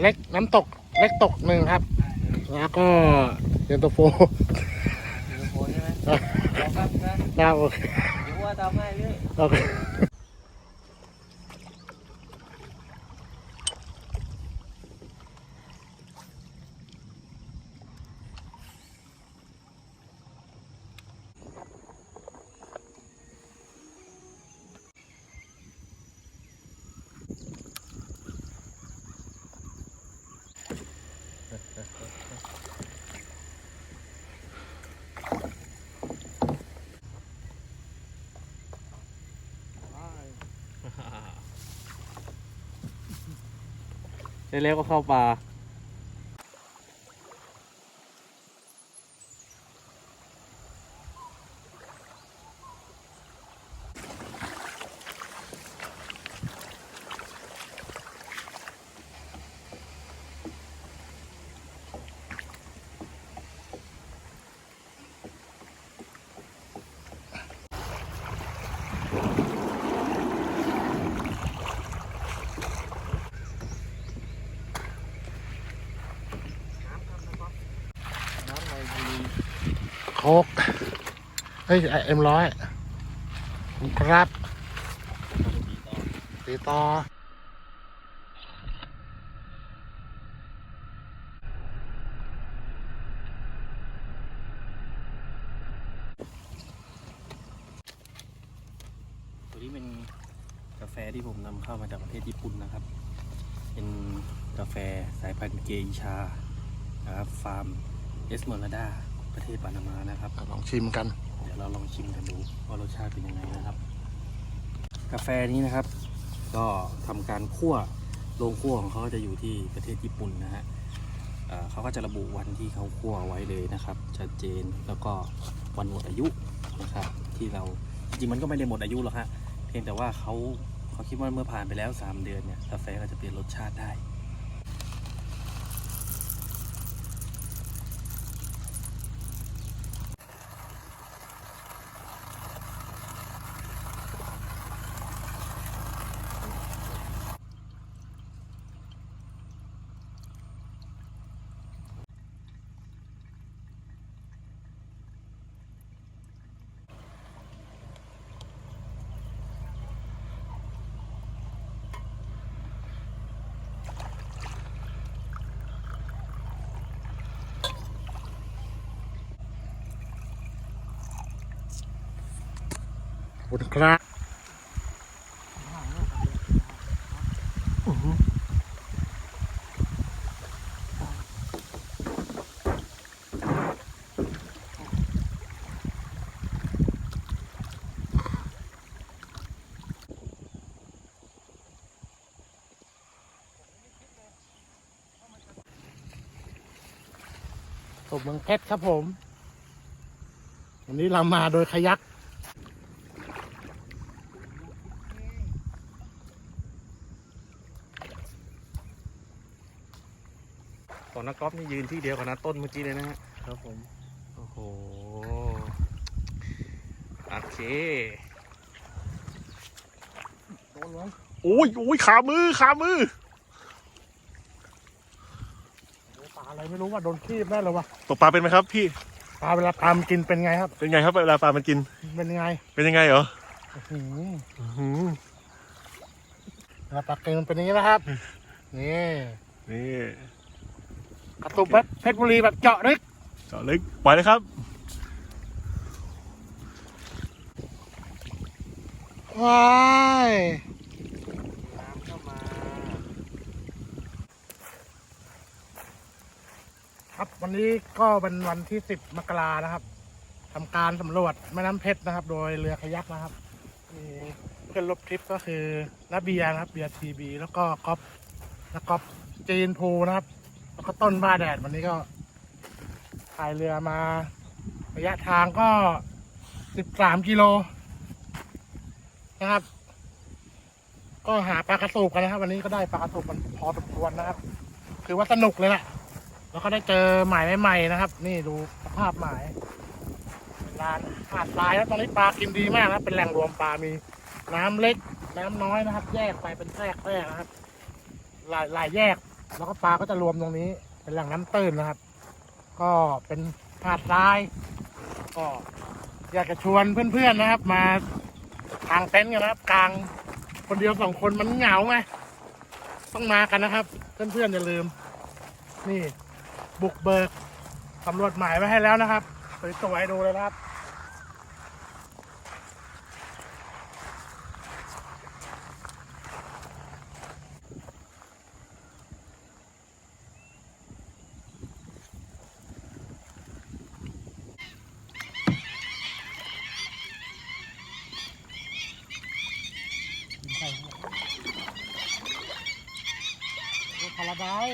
เล็กน้ำตก เล็กตกหนึ่งครับ แล้วก็เย็นตาโฟเดี๋ยวโคนใช่ไหมเดี๋ยวครับนะครับโอเคเดี๋ยวว่าทำให้พี่โอเค เร็วๆก็เข้าป่า โคกเฮ้ยเอ็มร้อยครับตีต่อตัวนี้เป็นกาแฟที่ผมนำเข้ามาจากประเทศญี่ปุ่นนะครับ เป็นกาแฟสายพันธุ์เกอิชานะครับ ฟาร์ม เอสเมอราดาประเทศปานามานะครับลองชิมกัน เดี๋ยวเราลองชิมกันดูว่ารสชาติเป็นยังไงนะครับ กาแฟนี้นะครับ ก็ทำการคั่วโรงคั่วของเขาจะอยู่ที่ประเทศญี่ปุ่นนะฮะเอ่อเขาก็จะระบุวันที่เขาคั่วไว้เลยนะครับ ชัดเจนแล้วก็วันหมดอายุนะครับ ที่เราจริงๆมันก็ไม่ได้หมดอายุหรอกฮะเพียงแต่ว่าเขาเขาคิดว่าเมื่อผ่านไปแล้ว 3 เดือนเนี่ยกาแฟก็จะเปลี่ยนรสชาติได้ บคุณครับอื้อหือผมเมืองเพชรครับผม วันนี้เรามาโดยขยัก ของนักกอล์ฟนี่ยืนที่เดียวกับนักต้นเมื่อกี้เลยนะฮะครับผม โอ้โห โอเคโดนเลยโอ้ยโอ้ยขามือขามือปลาอะไรไม่รู้ว่าโดนคีบแน่เลยวะตกปลาเป็นไหมครับพี่ ปลาเวลาปลามันกินเป็นไงครับ เป็นไงครับเวลาปลามันกิน เป็นไงเป็นยังไงเหรออื้อหืออื้อหือเวลาปลากินมันเป็นอย่างนี้นะครับ นี่ นี่ กระตุกเพชรเพชรบุรีแบบเจาะลึกเจาะลึกปล่อยเลยครับว้ายน้ำเข้ามา ครับวันนี้ก็เป็นวันที่สิบมกรานะครับทำการสำรวจแม่น้ำเพชรนะครับ โดยเรือคายักนะครับมีเพื่อนรบทริปก็คือนาเบียร์นะครับเบียร์ทีบีแล้วก็ก๊อฟแล้วก็จีนพูนะครับ แล้วก็ต้นบ้าแดดวันนี้ก็พายเรือมา ระยะทางก็สิบสามกิโลนะครับ ก็หาปลากระสูบกันนะครับ วันนี้ก็ได้ปลากระสูบมันพอสมควรนะครับ คือว่าสนุกเลยแหละแล้วก็ได้เจอหมายใหม่ๆนะครับ นี่ดูสภาพหมายเป็นลานหาดทรายแล้วตอนนี้ปลากินดีมากนะเป็นแหล่งรวมปลามีน้ำเล็ก น้ำน้อยนะครับ แยกไปเป็นแทรกแทรกนะครับ หลายหลายแยก แล้วก็ปลาก็จะรวมตรงนี้ เป็นแหล่งน้ำตื้นนะครับ ก็เป็นหาดทราย ก็อยากจะชวนเพื่อนๆนะครับ มากางเต็นท์กันนะครับกางคนเดียวสองคนมันเหงาไงต้องมากันนะครับ เพื่อนๆอย่าลืม นี่ บุกเบิกสำรวจหมายไว้ให้แล้วนะครับสวยๆดูเลยนะครับ คาราบาว